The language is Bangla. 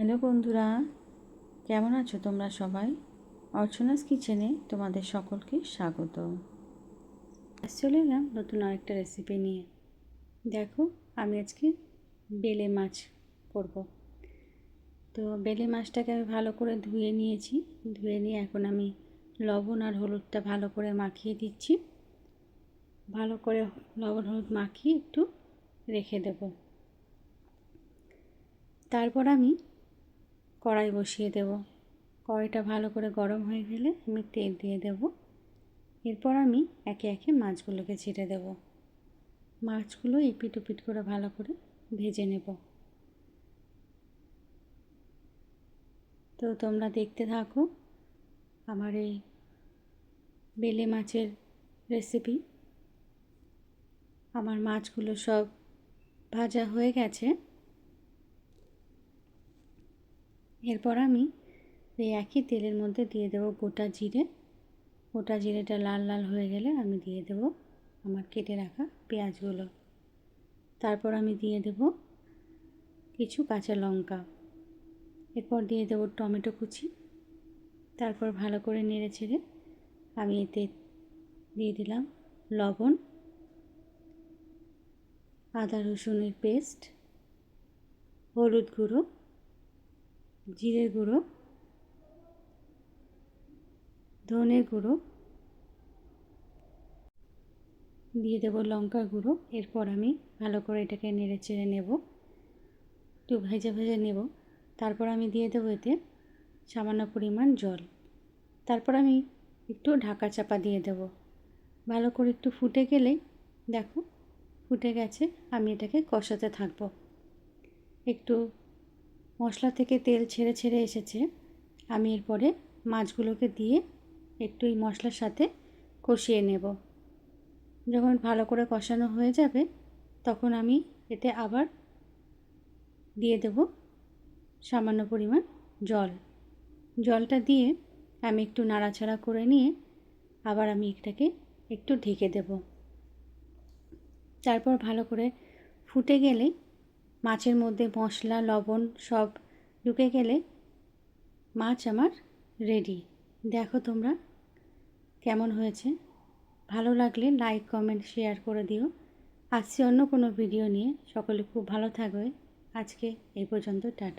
হ্যালো বন্ধুরা, কেমন আছো তোমরা সবাই? অর্চনাস কিচেনে তোমাদের সকলকে স্বাগত। আজ চলে এলাম নতুন আরেকটা রেসিপি নিয়ে। দেখো, আমি আজকে বেলে মাছ করব। তো বেলে মাছটাকে আমি ভালো করে ধুয়ে নিয়েছি। ধুয়ে নিয়ে এখন আমি লবণ আর হলুদটা ভালো করে মাখিয়ে দিচ্ছি। ভালো করে লবণ হলুদ মাখিয়ে একটু রেখে দেব। তারপর আমি কড়াই বসিয়ে দেব। কড়াইটা ভালো করে গরম হয়ে গেলে আমি তেল দিয়ে দেব। এরপর আমি একে একে মাছগুলোকে ছেড়ে দেব। মাছগুলো এপিট ওপিট করে ভালো করে ভেজে নেব। তো তোমরা দেখতে থাকো আমার এই বেলে মাছের রেসিপি। আমার মাছগুলো সব ভাজা হয়ে গেছে। এরপর আমি এই একই তেলের মধ্যে দিয়ে দেবো গোটা জিরে। গোটা জিরেটা লাল লাল হয়ে গেলে আমি দিয়ে দেবো আমার কেটে রাখা পেঁয়াজগুলো। তারপর আমি দিয়ে দেব কিছু কাঁচা লঙ্কা। এরপর দিয়ে দেবো টমেটো কুচি। তারপর ভালো করে নেড়ে ছেড়ে আমি এতে দিয়ে দিলাম লবণ, আদা রসুনের পেস্ট, হলুদ গুঁড়ো জিরে গুঁড়ো, ধনে গুঁড়ো, দিয়ে দেব লঙ্কা গুঁড়ো। এরপর আমি ভালো করে এটাকে নেড়ে চেড়ে নেব। একটু ভেজে ভেজে নেব। তারপর আমি দিয়ে দেবো এতে সামান্য পরিমাণ জল। তারপর আমি একটু ঢাকা চাপা দিয়ে দেব। ভালো করে একটু ফুটে গেলেই দেখো, ফুটে গেছে, আমি এটাকে কষাতে থাকব। একটু মশলা থেকে তেল ছেড়ে ছেড়ে এসেছে। আমি এরপরে মাছগুলোকে দিয়ে একটু এই মশলার সাথে কষিয়ে নেব। যখন ভালো করে কষানো হয়ে যাবে, তখন আমি এতে আবার দিয়ে দেব সামান্য পরিমাণ জল। জলটা দিয়ে আমি একটু নাড়াচাড়া করে নিয়ে আবার আমি এটাকে একটু ঢেকে দেব। তারপর ভালো করে ফুটে গেলে মাছের মধ্যে মশলা, লবণ সব ঢুকে গেলে মাছ আমার রেডি দেখো তোমরা কেমন হয়েছে। ভালো লাগলে লাইক কমেন্ট শেয়ার করে দিও। আসছি অন্য কোনো ভিডিও নিয়ে। সকলে খুব ভালো থাকবে। আজকে এই পর্যন্ত, টাটা।